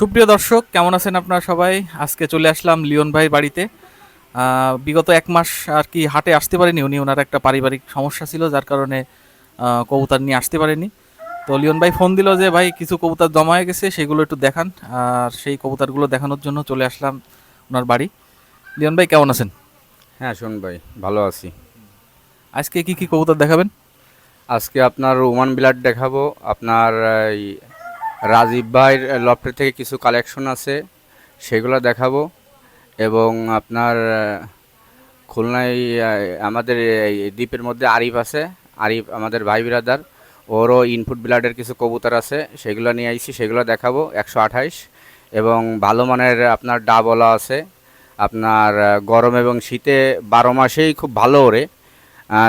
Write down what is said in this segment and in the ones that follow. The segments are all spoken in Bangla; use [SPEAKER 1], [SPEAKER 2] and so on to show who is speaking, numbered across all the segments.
[SPEAKER 1] সুপ্রিয় দর্শক কেমন আছেন আপনারা সবাই? আজকে চলে আসলাম লিওন ভাইয়ের বাড়িতে। বিগত এক মাস আর কি হাটে আসতে পারেনি উনি ওনার একটা পারিবারিক সমস্যা ছিল যার কারণে কবুতর নিয়ে আসতে পারেনি। তো লিওন ভাই ফোন দিল যে ভাই কিছু কবুতর জমা হয়ে গেছে সেগুলো একটু দেখান। আর সেই কবুতরগুলো দেখানোর জন্য চলে আসলাম ওনার বাড়ি। লিওন ভাই কেমন আছেন?
[SPEAKER 2] হ্যাঁ শোন ভাই ভালো আছি।
[SPEAKER 1] আজকে কি কি কবুতর দেখাবেন?
[SPEAKER 2] আজকে আপনার ওমান বিলাট দেখাবো আপনার এই রাজীব ভাইয়ের লফটের থেকে কিছু কালেকশন আছে, সেগুলো দেখাবো। এবং আপনার, খুলনায় আমাদের এই দ্বীপের মধ্যে আরিফ আছে, আরিফ আমাদের ভাই বিরাদার ওরও ইনপুট বিলাডের কিছু কবুতর আছে, সেগুলো নিয়ে আইছি, সেগুলো দেখাবো, একশো আঠাইশ। এবং ভালো মানের আপনার ডাবলা আছে, আপনার গরম এবং শীতে বারো মাসেই খুব ভালো ওরে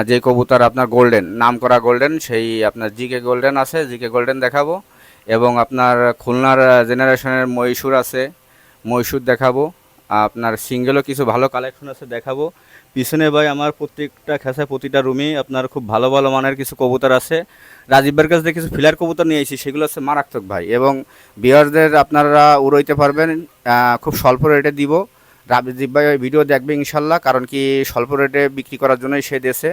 [SPEAKER 2] যে কবুতর আপনার গোল্ডেন নাম করা গোল্ডেন সেই আপনার জিকে গোল্ডেন আছে, জিকে গোল্ডেন দেখাবো। এবং আপনার খুলনার জেনারেশনের মহীশূর আছে। মহীশূর দেখাবো। আপনার সিঙ্গেলও কিছু ভালো কালেকশন আছে, দেখাবো। পিছনে ভাই আমার প্রত্যেকটা খেসা, প্রতিটা রুমেই আপনার খুব ভালো ভালো মানের কিছু কবুতর আছে। রাজীবের কাছ থেকে কিছু ফিলার কবুতর নিয়ে এসেছি, সেগুলো হচ্ছে মারাত্মক ভাই। এবং বিয়ারদের আপনারা উড়াইতে পারবেন খুব স্বল্প রেটে দিব। রাজীব ভাই ভিডিও দেখবে ইনশাল্লাহ, কারণ কি স্বল্প রেটে বিক্রি করার জন্যই সে দেশে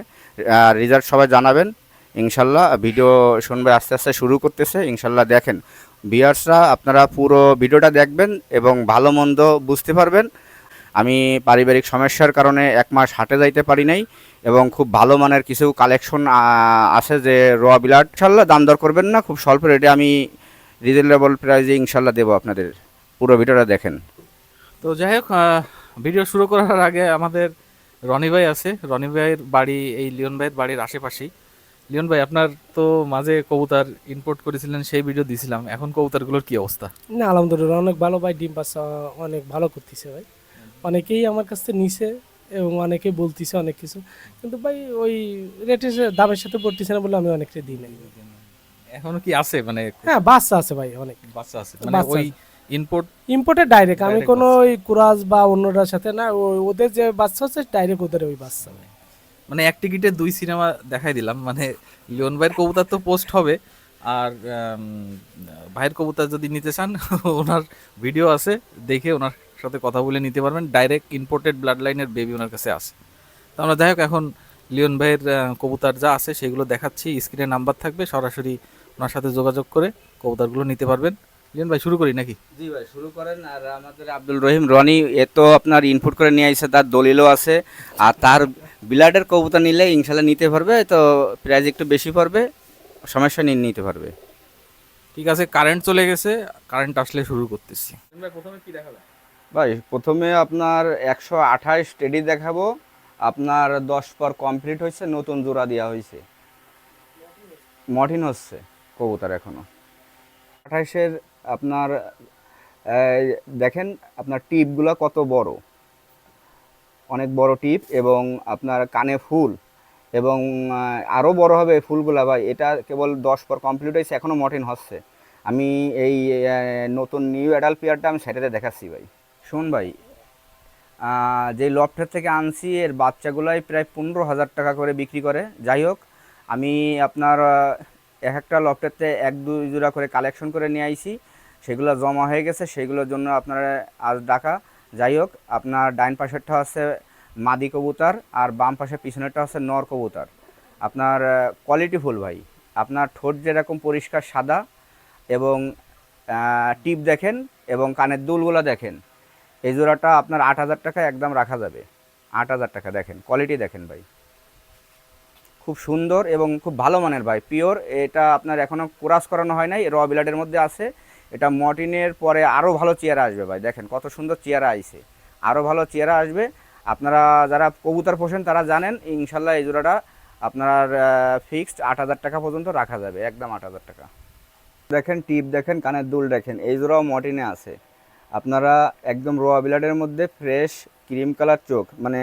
[SPEAKER 2] রেজাল্ট সবাই জানাবেন। ইনশাল্লাহ ভিডিও শুনবে, আস্তে আস্তে শুরু করতেছে, ইনশাল্লাহ দেখেন। বিয়ার্সরা আপনারা পুরো ভিডিওটা দেখবেন এবং ভালো মন্দ বুঝতে পারবেন। আমি পারিবারিক সমস্যার কারণে এক মাস হাটে যাইতে পারি নাই এবং খুব ভালো মানের কিছু কালেকশন আছে যে রোয়া বিলাট। ইনশাল্লাহ দাম দর করবেন না, খুব স্বল্প রেটে আমি রিজনেবল প্রাইজে ইনশাল্লাহ দেবো আপনাদের। পুরো ভিডিওটা দেখেন।
[SPEAKER 1] তো যাই হোক ভিডিও শুরু করার আগে আমাদের রনি ভাই আছে। রনি ভাইয়ের বাড়ি, এই লিওন ভাইয়ের বাড়ির আশেপাশেই। লিওন ভাই আপনার তো মাঝে কবুতর ইম্পোর্ট করেছিলেন সেই ভিডিও দিছিলাম। এখন কবুতরগুলোর কি অবস্থা?
[SPEAKER 3] না আলহামদুলিল্লাহ অনেক ভালো ভাই ডিম পাচ্ছা অনেক ভালো করতেছে ভাই। অনেকেই আমার কাছ থেকে নিছে এবং অনেকে বলতিছে অনেক কিছু। কিন্তু ভাই ওই রেটের দামের সাথে পড়তেছে না বলে আমি অনেকটা দিই নাই।
[SPEAKER 1] এখনও কি আছে? মানে
[SPEAKER 3] হ্যাঁ বাচ্চা আছে ভাই অনেক।
[SPEAKER 1] বাচ্চা আছে। মানে ওই ইম্পোর্ট
[SPEAKER 3] ইম্পোর্টেড ডাইরেক্ট আমি কোনো ওই কুরাজ বা অন্যটার সাথে না ওদের যে বাচ্চা হচ্ছে ডাইরেক্ট ওদের ওই বাচ্চা। ভাই
[SPEAKER 1] মানে এক টিকিটে দুই সিনেমা দেখাই দিলাম। মানে লিওন ভাইয়ের কবুতর তো পোস্ট হবে। আর ভাইয়ের কবুতর যদি নিতে চান, ওনার ভিডিও আছে। দেখে ওনার সাথে কথা বলে নিতে পারবেন। ডাইরেক্ট ইম্পোর্টেড ব্লাড লাইনের বেবি ওনার কাছে আছে। তো আমরা যাই হোক, এখন লিওন ভাইয়ের কবুতর যা আছে সেগুলো দেখাচ্ছি। স্ক্রিনে নাম্বার থাকবে, সরাসরি ওনার সাথে যোগাযোগ করে কবুতরগুলো নিতে পারবেন। লিওন ভাই, শুরু করি নাকি?
[SPEAKER 2] জি ভাই, শুরু করেন। আর আমাদের আব্দুল রহিম, রনি, এ তো আপনার ইনপুট করে নিয়ে আসছে তার দলিলও আছে। আর তার বিলাডের কবুতর নিলে ইনশাল্লাহ নিতে পারবে তো প্রাইস একটু বেশি পড়বে সমস্যা নিয়ে নিতে পারবে।
[SPEAKER 1] ঠিক আছে কারেন্ট চলে গেছে কারেন্ট আসলে শুরু করতেছি। প্রথমে কি দেখাবেন
[SPEAKER 2] ভাই প্রথমে আপনার একশো আঠাশ টেডি দেখাবো আপনার দশ পর কমপ্লিট হয়েছে নতুন জোড়া দেওয়া হয়েছে। মঠিন হচ্ছে কবুতর এখনও। আঠাশের আপনার দেখেন আপনার টিপগুলো কত বড়। অনেক বড় টিপ এবং আপনার কানে ফুল এবং আরও বড় হবে ফুলগুলা ভাই। এটা কেবল দশ পর কমপ্লিট হয়েছে এখনও মঠিন হচ্ছে। আমি এই নতুন নিউ অ্যাডাল্ট পেয়ারটা আমি সেটাতে দেখাচ্ছি ভাই। শোন ভাই যে লফটের থেকে আনছি, এর বাচ্চাগুলাই প্রায় পনেরো হাজার টাকা করে বিক্রি করে। যাই হোক, আমি আপনার এক একটা লফটেরতে এক, দুই জোড়া করে কালেকশন করে নিয়ে আইছি। সেগুলো জমা হয়ে গেছে, সেগুলোর জন্য আপনারা আজ ডাকা। যাই হোক, আপনার ডাইন পাশেরটা হচ্ছে মাদি কবুতর আর বাম পাশে পিছনেরটা হচ্ছে নর কবুতর। আপনার কোয়ালিটি ফুল ভাই। আপনার ঠোঁট যেরকম পরিষ্কার সাদা এবং টিপ দেখেন এবং কানের দুলগুলো দেখেন, এই জোড়াটা আপনার আট হাজার টাকা একদম রাখা যাবে। আট হাজার টাকা দেখেন কোয়ালিটি দেখেন ভাই। খুব সুন্দর এবং খুব ভালো মানের ভাই পিওর এটা আপনার এখনও কোরাস করানো হয় নাই র বিলাডের মধ্যে আছে। এটা মর্টিনের পরে আরও ভালো চেয়ারা আসবে ভাই। দেখেন কত সুন্দর চেয়ারা আইছে। আরও ভালো চেয়ারা আসবে। আপনারা যারা কবুতর পোষেন তারা জানেন, ইনশাল্লাহ এই জোড়াটা আপনার ফিক্সড আট হাজার টাকা পর্যন্ত রাখা যাবে, একদম আট হাজার টাকা। দেখেন, টিপ দেখেন, কানের দুল দেখেন, এই জোড়াও মর্টিনে আছে। আপনারা একদম রোয়া বিলাডের মধ্যে ফ্রেশ ক্রিম কালার চোখ মানে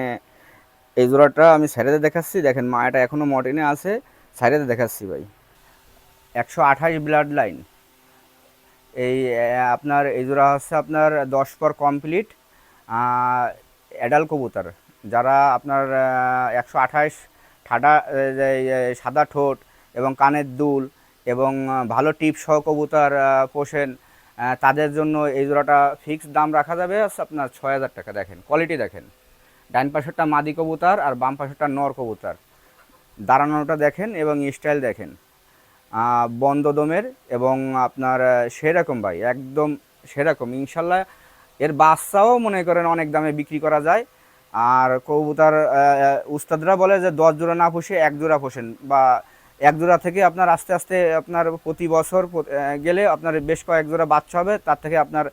[SPEAKER 2] এই জোড়াটা আমি সাইডেতে দেখাচ্ছি, দেখেন মায়াটা এখনও মর্টিনে আছে সাইডেতে দেখাচ্ছি ভাই। একশো আঠাশ ব্লাড লাইন এই আপনার এই জোড়া হচ্ছে আপনার দশ পর কমপ্লিট অ্যাডাল কবুতর। যারা আপনার একশো আঠাশ ঠাডা সাদা ঠোঁট এবং কানের দুল এবং ভালো টিপ সহ কবুতর পোষেন তাদের জন্য এই জোড়াটা ফিক্সড দাম রাখা যাবে হচ্ছে আপনার ছয় হাজার টাকা। দেখেন কোয়ালিটি দেখেন। ডাইন পাশেরটা মাদি কবুতর আর বাম পাশেরটা নর কবুতর। দাঁড়ানোটা দেখেন এবং স্টাইল দেখেন। আহ, বন্ধ দমের এবং আপনার সেরকম ভাই একদম সেরকম। ইনশাল্লাহ এর বাচ্চাও মনে করেন অনেক দামে বিক্রি করা যায়। আর কবুতর উস্তাদরা বলে যে দশ জোড়া না পুষে এক জোড়া পোষেন বা এক জোড়া থেকে আপনার আস্তে আস্তে আপনার প্রতি বছর গেলে আপনার বেশ কয়েক জোড়া বাচ্চা হবে। তার থেকে আপনার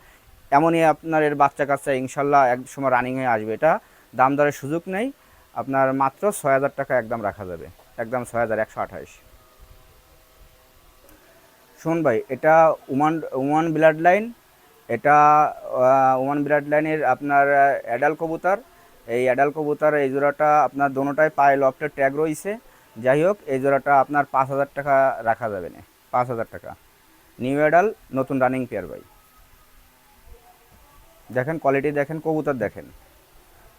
[SPEAKER 2] এমনই আপনার এর বাচ্চা কাচ্চা ইনশাল্লাহ এক সময় রানিং হয়ে আসবে। এটা দাম দরের সুযোগ নেই। আপনার মাত্র ছয় হাজার টাকা একদম রাখা যাবে। একদম ছয় হাজার একশো আঠাশ। শোন ভাই, এটা উমান উমান ব্লাড লাইন, এটা উমান ব্লাড লাইনের আপনার অ্যাডাল কবুতর। এই অ্যাডাল কবুতর, এই জোড়াটা আপনার দোনোটায় পায়ে লফটের ট্যাগ রয়েছে। যাই হোক, এই জোড়াটা আপনার পাঁচ হাজার টাকা রাখা যাবে না, পাঁচ হাজার টাকা। নিউ অ্যাডাল নতুন রানিং পেয়ার ভাই। দেখেন কোয়ালিটি দেখেন কবুতর দেখেন।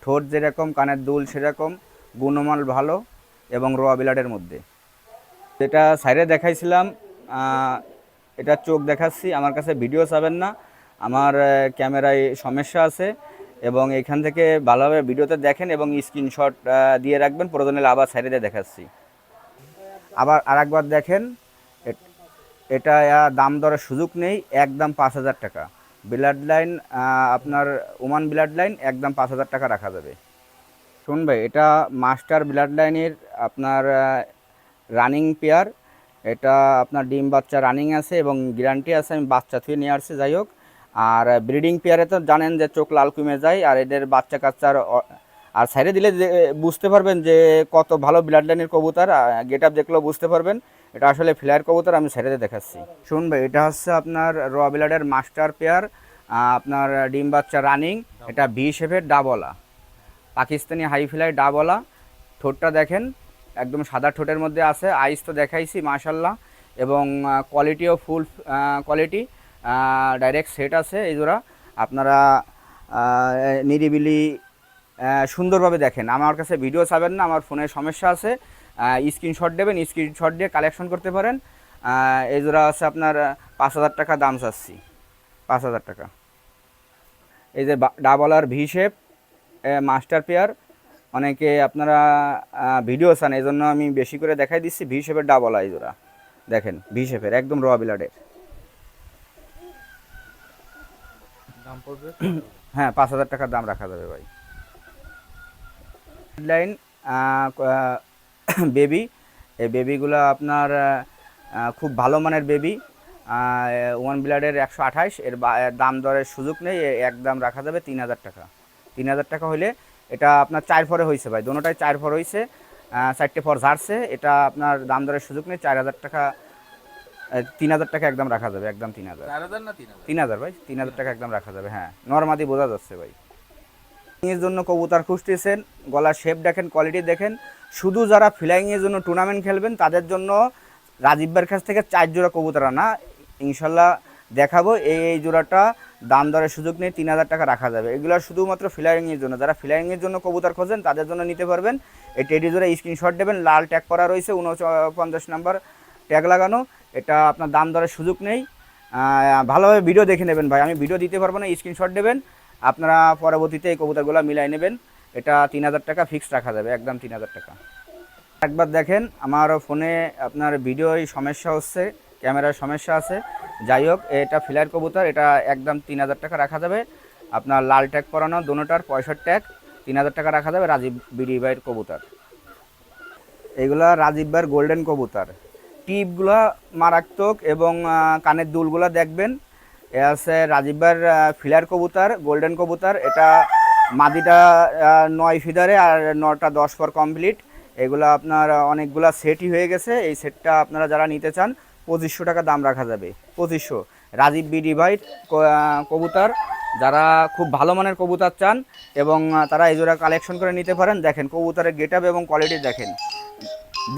[SPEAKER 2] ঠোঁট যেরকম, কানের দুল সেরকম, গুণমান ভালো এবং রোয়া বিলাডের মধ্যে। যেটা সাইডে দেখাইছিলাম এটা চোখ দেখাচ্ছি, আমার কাছে ভিডিও চাবেন না। আমার ক্যামেরায় সমস্যা আছে এবং এখান থেকে ভালোভাবে ভিডিওতে দেখেন এবং স্ক্রিনশট দিয়ে রাখবেন, প্রয়োজনে আবার সাইডে দেখাচ্ছি। আবার আরেকবার দেখেন, এটা দাম দরের সুযোগ নেই, একদম পাঁচ হাজার টাকা। ব্লাড লাইন আপনার ওমান ব্লাড লাইন একদম পাঁচ হাজার টাকা রাখা যাবে। শুন ভাই এটা মাস্টার ব্লাড লাইনের আপনার রানিং পেয়ার এটা আপনার ডিম বাচ্চা রানিং আছে এবং গ্যারান্টি আছে, আমি বাচ্চা থেকে নিয়ে আসছি, যাই হোক। আর ব্রিডিং পেয়ারে তো জানেন যে চোখ লাল কমে যায়, আর এদের বাচ্চা কাচ্চার আর সাইডে দিলে বুঝতে পারবেন যে কত ভালো ব্লাড লাইনের কবুতর গেট আপ দেখলেও বুঝতে পারবেন। এটা আসলে ফ্লেয়ার কবুতর, আমি সাইডে দেখাচ্ছি। শুনবে এটা হচ্ছে আপনার র ব্লাডের মাস্টার পেয়ার আপনার ডিম বাচ্চা রানিং এটা ভি শেপের ডাবলা। পাকিস্তানি হাই ফ্লাই ডাবলা। ঠোঁটটা দেখেন একদম সাদা ঠোঁটের মধ্যে আছে। আইস তো দেখাইছি মাশাল্লাহ এবং কোয়ালিটিও ফুল কোয়ালিটি ডাইরেক্ট সেট আছে এই জোড়া। আপনারা নিরিবিলি সুন্দরভাবে দেখেন। আমার কাছে ভিডিও চাবেন না, আমার ফোনে সমস্যা আছে। স্ক্রিনশট দেবেন স্ক্রিনশট দিয়ে কালেকশন করতে পারেন। এই জোড়া আছে আপনার পাঁচ হাজার টাকা দাম চাচ্ছি। পাঁচ হাজার টাকা। এই যে ডাবলার ভি শেপ মাস্টার পেয়ার অনেকে আপনারা ভিডিও চান এই জন্য আমি বেশি করে দেখাই দিচ্ছি। ভি শেপের ডাবল আই জোড়া দেখেন ভি শেপের একদম র বিলাডের
[SPEAKER 1] দাম পড়বে?
[SPEAKER 2] হ্যাঁ পাঁচ হাজার টাকার দাম রাখা যাবে ভাই। লাইন বেবি এই বেবিগুলো আপনার খুব ভালো মানের বেবি ওয়ান ব্লাডের একশো আঠাশ। এর দাম দরের সুযোগ নেই এক দাম রাখা যাবে তিন হাজার টাকা। তিন হাজার টাকা হলে এটা আপনার চার ফরে হয়েছে ভাই দোনোটাই চার ফর হয়েছে চারটে ফর ঝাড়ছে এটা আপনার দাম দরের সুযোগ নেই চার হাজার টাকা তিন হাজার টাকা একদম রাখা যাবে একদম তিন হাজার।
[SPEAKER 1] না তিন হাজার?
[SPEAKER 2] তিন হাজার ভাই তিন হাজার টাকা একদম রাখা যাবে হ্যাঁ নর্মাদি বোঝা যাচ্ছে ভাই। এর জন্য কবুতর খুঁজতেছেন গলার শেপ দেখেন কোয়ালিটি দেখেন শুধু যারা ফ্লাইংয়ের জন্য টুর্নামেন্ট খেলবেন তাদের জন্য রাজীব ভাইয়ের কাছ থেকে চার জোড়া কবুতর আনা ইনশাল্লাহ দেখাবো এই এই জোড়াটা দাম দরের সুযোগ নেই তিন হাজার টাকা রাখা যাবে। এগুলো শুধুমাত্র ফ্লাইংয়ের জন্য। যারা ফ্লাইংয়ের জন্য কবুতর খোঁজেন, তাদের জন্য নিতে পারবেন। এই টেডি জোড়া স্ক্রিনশট দেবেন, লাল ট্যাগ করা রয়েছে, উনপঞ্চাশ নাম্বার ট্যাগ লাগানো। এটা আপনার দাম দরের সুযোগ নেই। ভালোভাবে ভিডিও দেখে নেবেন ভাই। আমি ভিডিও দিতে পারব না স্ক্রিনশট দেবেন। আপনারা পরবর্তীতে এই কবুতরগুলো মিলাই নেবেন। এটা তিন হাজার টাকা ফিক্সড রাখা যাবে, একদম তিন হাজার টাকা। একবার দেখেন, আমার ফোনে আপনার ভিডিওয় সমস্যা হচ্ছে। ক্যামেরার সমস্যা আছে। যাই হোক, এটা ফিলার কবুতর, এটা একদম তিন হাজার টাকা রাখা যাবে। আপনার লাল ট্যাগ পরানো দোনোটার পয়সার ট্যাগ তিন হাজার টাকা রাখা যাবে রাজীব বিডি ভাইয়ের কবুতর। এগুলা রাজীব ভাইয়ের গোল্ডেন কবুতর। টিপগুলা মারাত্মক এবং কানের দুলগুলা দেখবেন। এ আছে রাজীব ভাইয়ের ফিলার কবুতর গোল্ডেন কবুতর। এটা মাদিটা নয় ফিদারে আর নটা দশ পর কমপ্লিট এগুলো আপনার অনেকগুলা সেটই হয়ে গেছে। এই সেটটা আপনারা যারা নিতে চান পঁচিশশো টাকা দাম রাখা যাবে। পঁচিশশো। রাজীব বিডি ভাই কবুতর। যারা খুব ভালো মানের কবুতর চান এবং তারা এই জোড়া কালেকশন করে নিতে পারেন। দেখেন, কবুতরের গেট আপ এবং কোয়ালিটি দেখেন।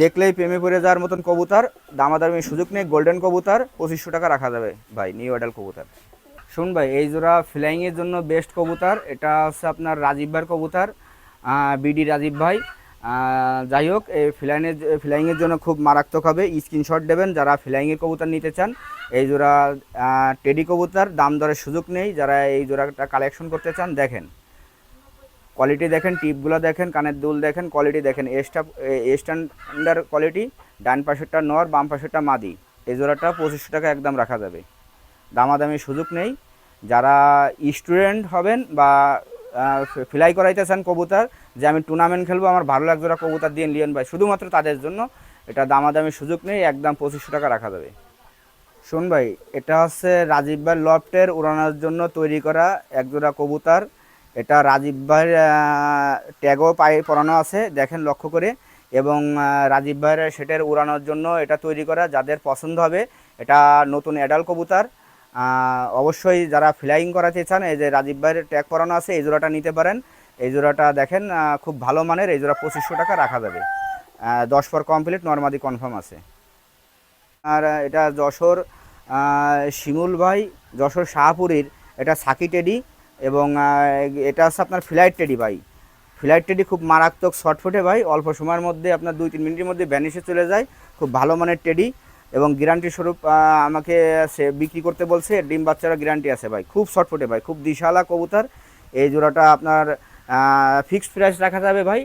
[SPEAKER 2] দেখলেই প্রেমে পড়ে যাওয়ার মতন কবুতর। দামাদামি সুযোগ নেই গোল্ডেন কবুতর। পঁচিশশো টাকা রাখা যাবে। ভাই নিউ অ্যাডাল কবুতর। শুন ভাই, এই জোড়া ফ্লাইংয়ের জন্য বেস্ট কবুতর। এটা হচ্ছে আপনার রাজীব ভাইয়ের কবুতর। বিডি রাজীব ভাই। যাই হোক, এই ফ্লাইনের ফ্লাইংয়ের জন্য খুব মারাত্মক হবে। স্ক্রিনশট দেবেন যারা ফ্লাইংয়ের কবুতর নিতে চান। এই জোড়া টেডি কবুতর, দাম দরের সুযোগ নেই। যারা এই জোড়াটা কালেকশন করতে চান, দেখেন। কোয়ালিটি দেখেন, টিপগুলো দেখেন, কানের দুল দেখেন কোয়ালিটি দেখেন। এস্টা স্ট্যান্ডার্ড কোয়ালিটি ডান পাশেরটা নর, বাম পাশেরটা মাদি। এই জোড়াটা পঁচিশশো টাকা একদম রাখা যাবে। দামাদামি সুযোগ নেই। যারা স্টুডেন্ট হবেন বা ফ্লাই করাইতে চান কবুতর যে আমি টুর্নামেন্ট খেলব, আমার ভালো লাগছে ওরা কবুতর দিয়ে লিয়ন ভাই। শুধুমাত্র তাদের জন্য, এটা দামাদামি সুযোগ নেই, একদম পঁচিশশো টাকা রাখা যাবে। শোন ভাই, এটা হচ্ছে রাজীব ভাই লফটের উড়ানোর জন্য তৈরি করা একজোড়া কবুতর। এটা রাজীব ভাইয়ের ট্যাগও পায়ে পরানো আছে, দেখেন লক্ষ্য করে। এবং রাজীব ভাইয়ের সেটের উড়ানোর জন্য এটা তৈরি করা যাদের পছন্দ হবে, এটা নতুন অ্যাডাল কবুতর। অবশ্যই যারা ফ্লাইং করাতে চান, এই যে রাজীব ভাইয়ের ট্যাগ পরানো আছে, এই জোড়াটা নিতে পারেন। এই জোড়াটা দেখেন খুব ভালো মানের, এই জোড়া পঁচিশশো টাকা রাখা যাবে। দশ পর কমপ্লিট নর্মাদি কনফার্ম আছে। আর এটা যশোর শিমুল ভাই, যশোর শাহপুরীর, এটা সাকি টেডি এবং এটা হচ্ছে আপনার ফ্লাইট টেডি ভাই। ফ্লাইট টেডি খুব মারাত্মক শর্টফুটে ভাই, অল্প সময়ের মধ্যে আপনার দুই তিন মিনিটের মধ্যে ব্যানিশে চলে যায়। খুব ভালো মানের টেডি। এবং গ্যারান্টি স্বরূপ আমাকে সে বিক্রি করতে বলছে, ডিম বাচ্চারা গ্যারান্টি আছে ভাই। খুব শর্ট ফুটে ভাই, খুব দিশালা কবুতর। এই জোড়াটা আপনার ফিক্সড প্রাইস রাখা যাবে ভাই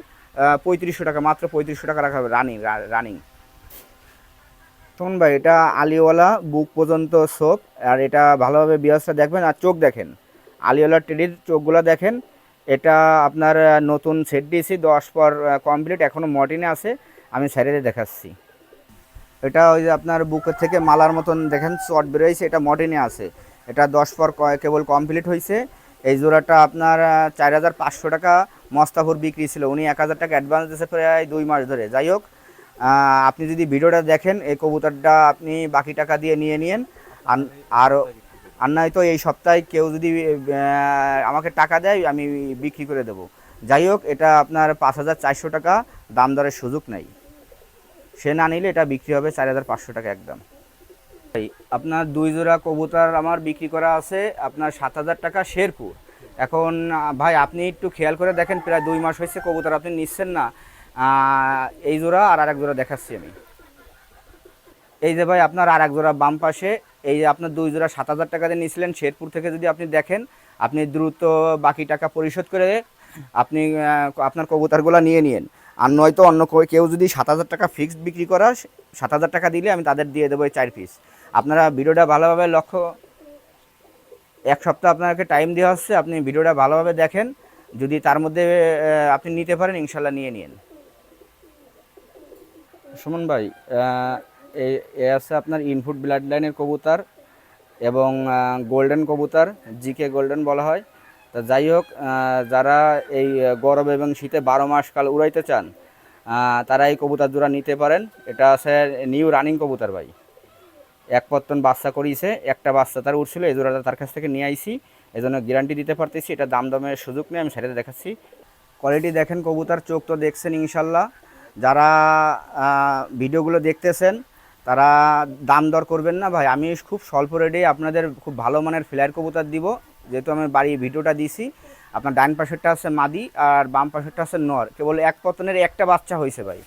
[SPEAKER 2] পঁয়ত্রিশশো টাকা, মাত্র পঁয়ত্রিশশো টাকা রাখা হবে রানিং রানিং শোন ভাই, এটা আলিওয়ালা, বুক পর্যন্ত সোপ আর এটা ভালোভাবে বিয়াসটা দেখবেন, আর চোখ দেখেন। আলিওয়ালা টেডির চোখগুলো দেখেন, এটা আপনার নতুন সেট দিয়েছি, দশ পর কমপ্লিট এখনও মর্টিনে আছে, আমি স্যারেদের দেখাচ্ছি। এটা ওই যে আপনার বুকের থেকে মালার মতন দেখেন শর্ট বেরোয়েছে, এটা মডেনে আছে। এটা দশ পর কেবল কমপ্লিট হয়েছে এই জোড়াটা আপনার চার হাজার পাঁচশো টাকা মস্তাফুর বিক্রি ছিল। উনি এক হাজার টাকা অ্যাডভান্স দিয়েছে প্রায় দুই মাস ধরে। যাই হোক আপনি যদি ভিডিওটা দেখেন, এই কবুতরটা আপনি বাকি টাকা দিয়ে নিয়ে নিন আর- আর আর নয়তো এই সপ্তাহে কেউ যদি আমাকে টাকা দেয়, আমি বিক্রি করে দেবো। যাই হোক, এটা আপনার পাঁচ হাজার চারশো টাকা, দাম দরের সুযোগ নেই। সে না নিলে এটা বিক্রি হবে চার হাজার পাঁচশো টাকা একদম। আপনার দুই জোড়া কবুতর আমার বিক্রি করা আছে, আপনার সাত হাজার টাকা শেরপুর। এখন, ভাই, আপনি একটু খেয়াল করে দেখেন, প্রায় দুই মাস হয়েছে কবুতর আপনি নিচ্ছেন না। এই জোড়া আর আরেক জোড়া দেখাচ্ছি আমি। এই যে ভাই, আপনার আর এক জোড়া বাম পাশে, এই যে আপনার দুই জোড়া সাত হাজার টাকা দিয়ে নিয়েছিলেন শেরপুর থেকে যদি আপনি দেখেন, আপনি দ্রুত বাকি টাকা পরিশোধ করে আপনি আপনার কবুতরগুলো নিয়ে নিন আর নয়তো অন্য কেউ- যদি সাত হাজার টাকা ফিক্সড বিক্রি করা, সাত হাজার টাকা দিলে আমি তাদের দিয়ে দেবো চার পিস আপনারা ভিডিওটা ভালোভাবে লক্ষ্য এক সপ্তাহ আপনাকে টাইম দেওয়া হচ্ছে, আপনি ভিডিওটা ভালোভাবে দেখেন। যদি তার মধ্যে আপনি নিতে পারেন ইনশাল্লাহ নিয়ে নিন। সুমন ভাই এ আছে আপনার ইনফুট ব্লাড লাইনের কবুতর এবং গোল্ডেন কবুতর জিকে গোল্ডেন বলা হয়। তা যাই হোক যারা এই গরম এবং শীতে বারো মাস কাল উড়াইতে চান তারা এই কবুতর জোড়া নিতে পারেন। এটা আছে নিউ রানিং কবুতর ভাই। এক পত্তন বাচ্চা করিয়েছে, একটা বাচ্চা তার উঠছিল এই জোড়াটা তার কাছ থেকে নিয়ে আইছি। এই জন্য গ্যারান্টি দিতে পারতেছি, এটা দাম দামের সুযোগ নেই, আমি সেটাতে দেখাচ্ছি। কোয়ালিটি দেখেন কবুতর, চোখ তো দেখছেন ইনশাল্লাহ। যারা ভিডিওগুলো দেখতেছেন, তারা দাম দর করবেন না ভাই। আমি খুব স্বল্প রেটে আপনাদের খুব ভালো মানের ফ্লায়ার কবুতর দিব। যেহেতু আমি বাড়ি ভিডিওটা দিছি, আপনার ডান পাশেরটা আছে মাদি আর বাম পাশেরটা আছে নর। কেবল এক পতনের একটা বাচ্চা হয়েছে ভাই।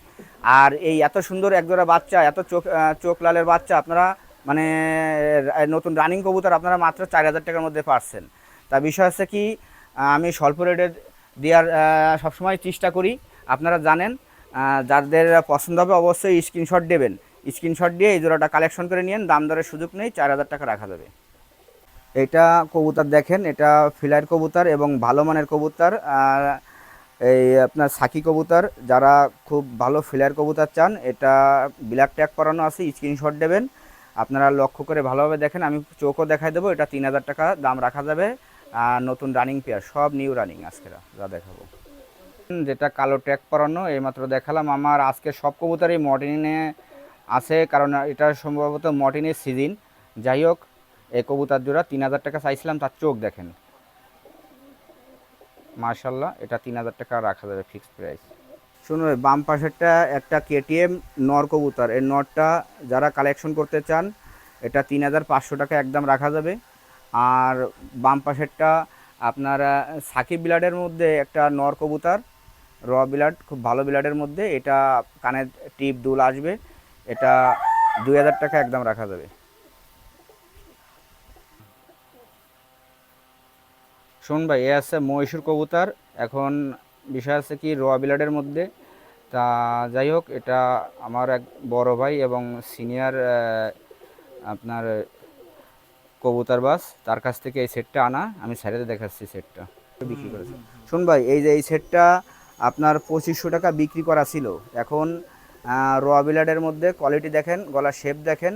[SPEAKER 2] আর এই এত সুন্দর একজোড়া বাচ্চা, এত চোখ চোখ লালের বাচ্চা আপনারা মানে নতুন রানিং কবুতর আপনারা মাত্র চার হাজার টাকার মধ্যে পারছেন। তা বিষয় হচ্ছে কি আমি স্বল্প রেটে দেওয়ার সবসময় চেষ্টা করি। আপনারা জানেন যাদের পছন্দ হবে অবশ্যই স্ক্রিনশট দেবেন। স্ক্রিনশট দিয়ে এই জোড়াটা কালেকশন করে নিন দাম দরের সুযোগ নেই, চার হাজার টাকা রাখা যাবে। এটা কবুতর দেখেন, এটা ফিলার কবুতর এবং ভালো মানের কবুতর। আর এই আপনার সাকি কবুতর, যারা খুব ভালো ফিলার কবুতর চান, এটা ব্ল্যাক ট্যাগ করানো আছে, স্ক্রিনশট দেবেন। আপনারা লক্ষ্য করে ভালোভাবে দেখেন, আমি চোখও দেখাই দেবো, এটা তিন হাজার টাকা দাম রাখা যাবে। আর নতুন রানিং পেয়ার সব নিউ রানিং আজকে যা দেখাবো। যেটা কালো ট্যাগ পরানো, এইমাত্র দেখালাম আমার। আজকে সব কবুতরই মর্টিনে আছে, কারণ এটা সম্ভবত মর্টিনের সিজন যাই হোক এই কবুতার জোড়া তিন হাজার টাকা চাইছিলাম, তার চোখ দেখেন। মার্শাল্লাহ এটা তিন হাজার টাকা রাখা যাবে ফিক্সড প্রাইস শুনুন বাম পাশেরটা একটা কেটিএম নর কবুতর, এর নরটা যারা কালেকশন করতে চান, এটা তিন হাজার পাঁচশো টাকা একদম রাখা যাবে। আর বাম পাশেরটা আপনার সাকিব ব্লাডের মধ্যে একটা নর কবুতর, র ব্লাড খুব ভালো ব্লাডের মধ্যে, এটা কানের টিপ দুল আসবে, এটা দুই হাজার টাকা একদম রাখা যাবে। শোন ভাই এ আছে মহীশূর কবুতর। এখন বিষয় আছে কি রোয়া বিলাডের মধ্যে। তা যাই হোক এটা আমার এক বড় ভাই এবং সিনিয়র আপনার কবুতর বাস। তার কাছ থেকে এই সেটটা আনা আমি স্যারেতে দেখাচ্ছি সেটটা। বিক্রি করেছে। শুন ভাই এই যে এই সেটটা আপনার পঁচিশশো টাকা বিক্রি করা ছিল। এখন রোয়া বিলাডের মধ্যে কোয়ালিটি দেখেন গলার শেপ দেখেন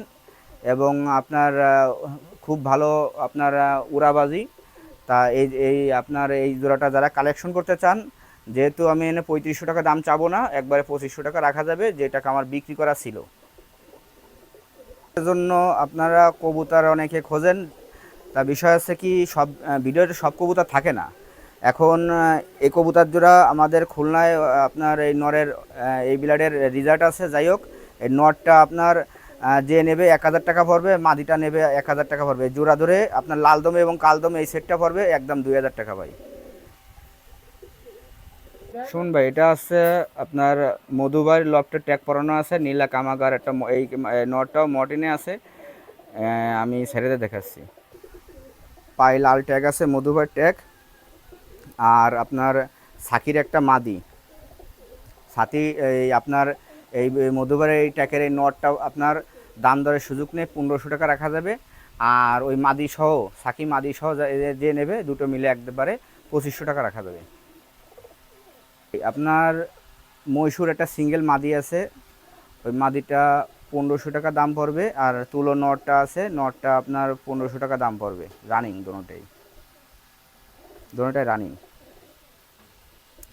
[SPEAKER 2] এবং আপনার খুব ভালো আপনার উড়াবাজি। তা এই এই আপনার এই জোড়াটা যারা কালেকশন করতে চান, যেহেতু আমি এনে পঁয়ত্রিশশো টাকা দাম চাবো না, একবারে পঁচিশশো টাকা রাখা যাবে যে টাকা আমার বিক্রি করা ছিল। জন্য আপনারা কবুতার অনেকে খোঁজেন। তা বিষয় আছে কি, সব ভিডিওতে সব কবুতার থাকে না। এখন এই কবুতার জোড়া আমাদের খুলনায় আপনার এই নরের এই বিলাডের রিজাল্ট আছে। যাই হোক, এই নটটা আপনার যে নেবে এক হাজার টাকা পড়বে মাদিটা নেবে এক হাজার টাকা পড়বে জোড়া ধরে আপনার লাল দমে এবং কাল দমে এই সেটটা পড়বে একদম দুই হাজার টাকা ভাই। শুন ভাই এটা আছে আপনার মধুবাই লফটের ট্যাগ পরানো আছে নীলা কামাগার একটা এই নটটাও মর্টিনে আছে। আমি ছেড়ে দেখাচ্ছি। পায়ে লাল ট্যাগ আছে মধুবাই ট্যাগ। আর আপনার সাকির একটা মাদি। সাথী এই আপনার এই মধুবারের এই ট্যাকের এই নটটা আপনার দাম দরের সুযোগ নেই, পনেরোশো টাকা রাখা যাবে। আর ওই মাদি সহ, সাকি মাদি সহ যে- নেবে, দুটো মিলে একবারে পঁচিশশো টাকা রাখা যাবে। আপনার মহীশূর একটা সিঙ্গেল মাদি আছে, ওই মাদিটা পনেরোশো টাকা দাম পড়বে, আর তুলো নটটা আছে, নটটা আপনার পনেরোশো টাকা দাম পড়বে, রানিং দোনোটাই। দোনোটাই রানিং।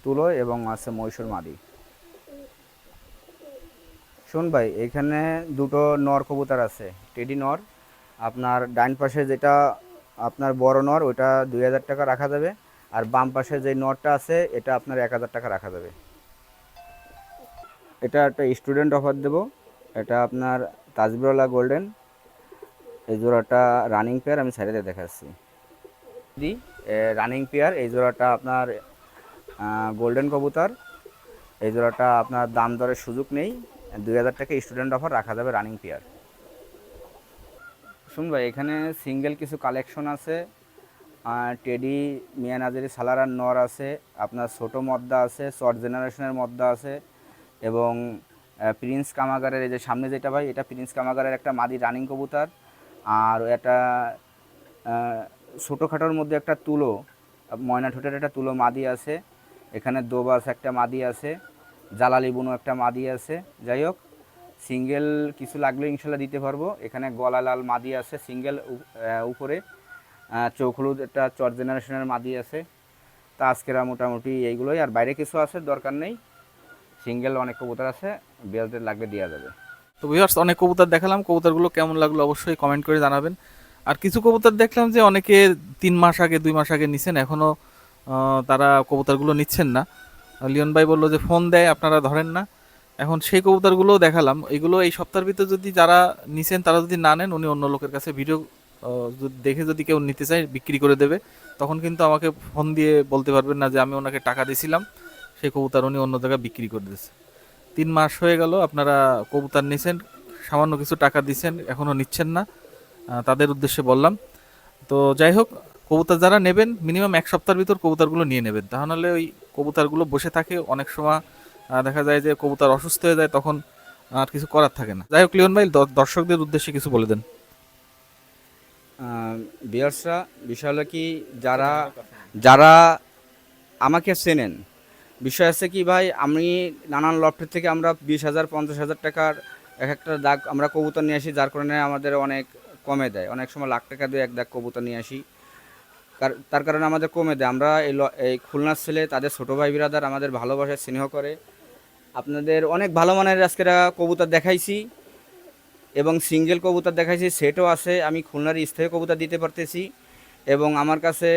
[SPEAKER 2] তুলো এবং আছে মহীশূর মাদি। শোন ভাই, এখানে দুটো নর কবুতর আছে, টেডি নর। আপনার ডাইন পাশে যেটা আপনার বড় নর ওটা দুই হাজার টাকা রাখা যাবে। আর বাম পাশে যে নরটা আছে, এটা আপনার এক হাজার টাকা রাখা যাবে। এটা একটা স্টুডেন্ট অফার দেবো। এটা আপনার তাজবিরলা গোল্ডেন। এই জোড়াটা রানিং পেয়ার, আমি সাইডে দেখাচ্ছি। দি রানিং পেয়ার, এই জোড়াটা আপনার গোল্ডেন কবুতর। এই জোড়াটা আপনার দাম দরের সুযোগ নেই। দুই হাজার টাকা স্টুডেন্ট অফার রাখা যাবে রানিং পেয়ার শুন ভাই, এখানে সিঙ্গেল কিছু কালেকশন আছে টেডি মিয়া নাজারি সালারার নর আছে, আপনার ছোটো মদ্দা আছে শর্ট জেনারেশনের মদ্দা আছে, এবং প্রিন্স কামাগারের এই যে সামনে যেটা ভাই, এটা প্রিন্স কামাগারের একটা মাদি রানিং কবুতর, আর এটা ছোটোখাটোর মধ্যে একটা তুলো, ময়না ঠোঁটের একটা তুলো মাদি আছে, এখানে দোবাস একটা মাদি আছে জালালি বুনো একটা মাদি আছে। যাই হোক, সিঙ্গেল কিছু লাগলে ইনশাল্লাহ দিতে পারব। এখানে গলা লাল মাদি আছে, সিঙ্গেল উপরে। চোখ হলুদ একটা চর জেনারেশনের মাদি আছে। তা আজকেরা মোটামুটি এইগুলোই। আর বাইরে কিছু আছে, দরকার নেই। সিঙ্গেল অনেক কবুতর আছে বিয়ারদের লাগলে দেওয়া যাবে।
[SPEAKER 1] তো ভিউয়ার্স অনেক কবুতর দেখালাম। কবুতরগুলো কেমন লাগল অবশ্যই কমেন্ট করে জানাবেন। আর কিছু কবুতর দেখলাম যে অনেকে তিন মাস আগে, দুই মাস আগে নিছেন। এখনও তারা কবুতরগুলো নিচ্ছেন না। লিওন ভাই বলল যে, ফোন দেয়, আপনারা ধরেন না। এখন সেই কবুতরগুলোও দেখালাম। এগুলো এই সপ্তাহের ভিতরে যদি যারা নিছেন, তারা যদি না নেন, উনি অন্য লোকের কাছে ভিডিও দেখে যদি কেউ নিতে চায়, বিক্রি করে দেবে। তখন কিন্তু আমাকে ফোন দিয়ে বলতে পারবেন না যে, আমি ওনাকে টাকা দিয়েছিলাম সেই কবুতর উনি অন্য জায়গায় বিক্রি করে দিয়েছে। তিন মাস হয়ে গেল, আপনারা কবুতর নিছেন, সামান্য কিছু টাকা দিচ্ছেন এখনও নিচ্ছেন না। তাদের উদ্দেশ্যে বললাম। তো যাই হোক কবুতর যারা নেবেন মিনিমাম এক সপ্তাহের ভিতর কবুতরগুলো নিয়ে নেবেন। তাহলে ওই কবুতরগুলো বসে থাকে, অনেক সময় দেখা যায় যে কবুতর অসুস্থ হয়ে যায়, তখন আর কিছু করার থাকে না। যাই হোক, লিওন ভাই দর্শকদের উদ্দেশ্যে কিছু বলে দেন।
[SPEAKER 2] বিয়ার্সরা বিষয় হলো কি, যারা যারা আমাকে চেনেন, বিষয় আছে কি ভাই, আমি নানান লফটের থেকে আমরা বিশ হাজার, পঞ্চাশ হাজার টাকার এক একটা দাগ আমরা কবুতর নিয়ে আসি, যার কারণে আমাদের অনেক কমে দেয়। অনেক সময় লাখ টাকা দিয়ে এক দাগ কবুতর নিয়ে আসি। তার কারণে আমাদের কমে দেয়। আমরা এই এই খুলনার ছেলে, তাদের ছোটো ভাই বিরাদার আমাদের ভালোবাসায় স্নেহ করে। আপনাদের অনেক ভালো মানের আজকের কবুতর দেখাইছি এবং সিঙ্গেল কবুতর দেখাইছি, সেটও আছে। আমি খুলনার স্থায়ী কবুতর দিতে পারতেছি এবং আমার কাছে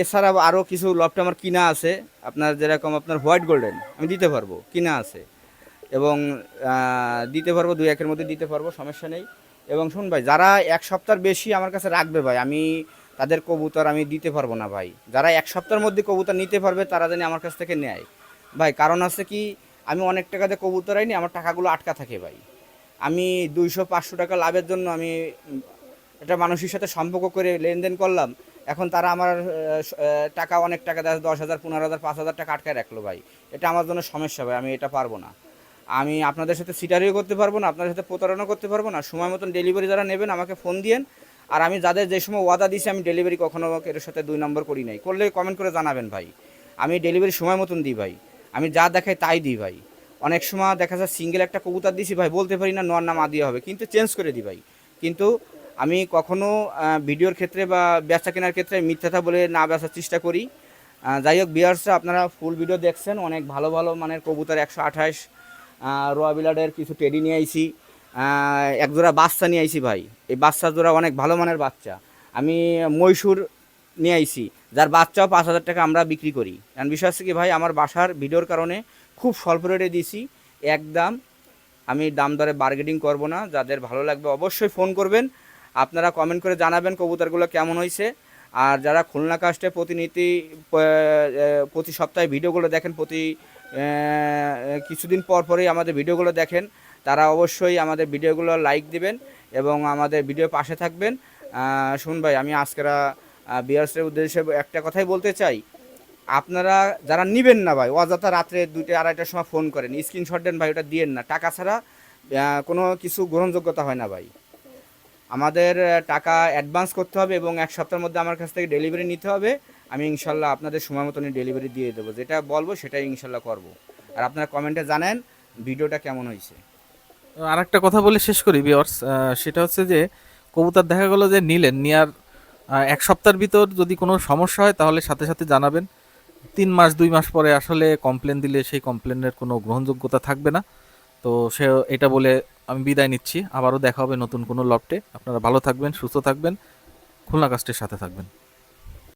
[SPEAKER 2] এছাড়া আরও কিছু লফট আমার কিনা আছে। আপনার যেরকম আপনার হোয়াইট গোল্ডেন, আমি দিতে পারব, কিনা আছে। এবং দিতে পারব, দুই একের মধ্যে দিতে পারব, সমস্যা নেই। এবং শুন ভাই, যারা এক সপ্তাহ বেশি আমার কাছে রাখবে ভাই, আমি তাদের কবুতর আমি দিতে পারব না ভাই। যারা এক সপ্তাহের মধ্যে কবুতর নিতে পারবে, তারা জানি আমার কাছ থেকে নেয়। ভাই, কারণ আছে কি, আমি অনেক টাকাতে কবুতর আইনি, আমার টাকাগুলো আটকা থাকে ভাই। আমি দুইশো, পাঁচশো টাকা লাভের জন্য আমি একটা মানুষের সাথে সম্পর্ক করে লেনদেন করলাম। এখন তারা আমার টাকা অনেক টাকা দেয় দশ হাজার, পনেরো হাজার, পাঁচ হাজার টাকা আটকায় রাখল ভাই। এটা আমার জন্য সমস্যা ভাই, আমি এটা পারব না। আমি আপনাদের সাথে সিটারিও করতে পারব না, আপনাদের সাথে প্রতারণা করতে পারব না। সময় মতন ডেলিভারি যারা নেবেন, আমাকে ফোন দিয়েন। আর আমি যাদের যে সময় ওয়াদা দিয়েছি, আমি ডেলিভারি কখনো এর সাথে দুই নম্বর করি নাই। করলে কমেন্ট করে জানাবেন ভাই। আমি ডেলিভারি সময় মতন দিই ভাই। আমি যা দেখাই তাই দিই ভাই। অনেক সময় দেখা যায় সিঙ্গেল একটা কবুতর দিছি ভাই, বলতে পারি না নোয়ার নাম আদিয়া হবে, কিন্তু চেঞ্জ করে দিই ভাই। কিন্তু আমি কখনো ভিডিওর ক্ষেত্রে বা বেচা কেনার ক্ষেত্রে মিথ্যাটা বলে না বেচার চেষ্টা করি। যাই হোক বিয়ার্সরা আপনারা ফুল ভিডিও দেখছেন, অনেক ভালো ভালো মানের কবুতর, একশো আঠাশ রোয়া বিলাডের কিছু টেডি নিয়ে আইছি। এক জোড়া বাচ্চা নিয়ে আইছি ভাই। এই বাচ্চা জোড়া অনেক ভালো মানের বাচ্চা। আমি মহীশূর নিয়ে আইছি, যার বাচ্চাও পাঁচ হাজার টাকা আমরা বিক্রি করি। কারণ বিষয় হচ্ছে কি ভাই, আমার বাসার ভিডিওর কারণে খুব স্বল্প রেটে দিয়েছি একদম আমি দাম দরে বার্গেটিং করব না, যাদের ভালো লাগবে অবশ্যই ফোন করবেন। আপনারা কমেন্ট করে জানাবেন কবুতরগুলো কেমন হয়েছে আর যারা খুলনা কাস্টে প্রতিনিধি প্রতি সপ্তাহে ভিডিওগুলো দেখেন, প্রতি কিছুদিন পর পরেই আমাদের ভিডিওগুলো দেখেন। তারা অবশ্যই আমাদের ভিডিওগুলো লাইক দিবেন এবং আমাদের ভিডিও পাশে থাকবেন। শুন ভাই, আমি আজকেরা বিয়ার্সের উদ্দেশ্যে একটা কথাই বলতে চাই। আপনারা যারা নিবেন না ভাই, অযথা রাত্রে দুইটা, আড়াইটার সময় ফোন করেন স্ক্রিনশট দেন ভাই, ওটা দিয়েন না। টাকা ছাড়া কোনো কিছু গ্রহণযোগ্যতা হয় না ভাই। আমাদের টাকা অ্যাডভান্স করতে হবে এবং এক সপ্তাহের মধ্যে আমার কাছ থেকে ডেলিভারি নিতে হবে। আমি ইনশাল্লাহ আপনাদের সময় মতনই ডেলিভারি দিয়ে দেবো। যেটা বলব, সেটাই ইনশাল্লাহ করব। আর আপনারা কমেন্টে জানেন, ভিডিওটা কেমন হয়েছে।
[SPEAKER 1] আর একটা কথা বলে শেষ করি বিয়ার্স সেটা হচ্ছে যে, কবুতর দেখা গেলো যে নিলেন নেওয়ার এক সপ্তাহের ভিতর যদি কোনো সমস্যা হয় তাহলে সাথে সাথে জানাবেন। তিন মাস, দুই মাস পরে আসলে কমপ্লেন দিলে সেই কমপ্লেনের কোনো গ্রহণযোগ্যতা থাকবে না। তো সে এটা বলে আমি বিদায় নিচ্ছি। আবারও দেখা হবে নতুন কোনো লফটে। আপনারা ভালো থাকবেন, সুস্থ থাকবেন। খুলনা কাস্টের সাথে থাকবেন।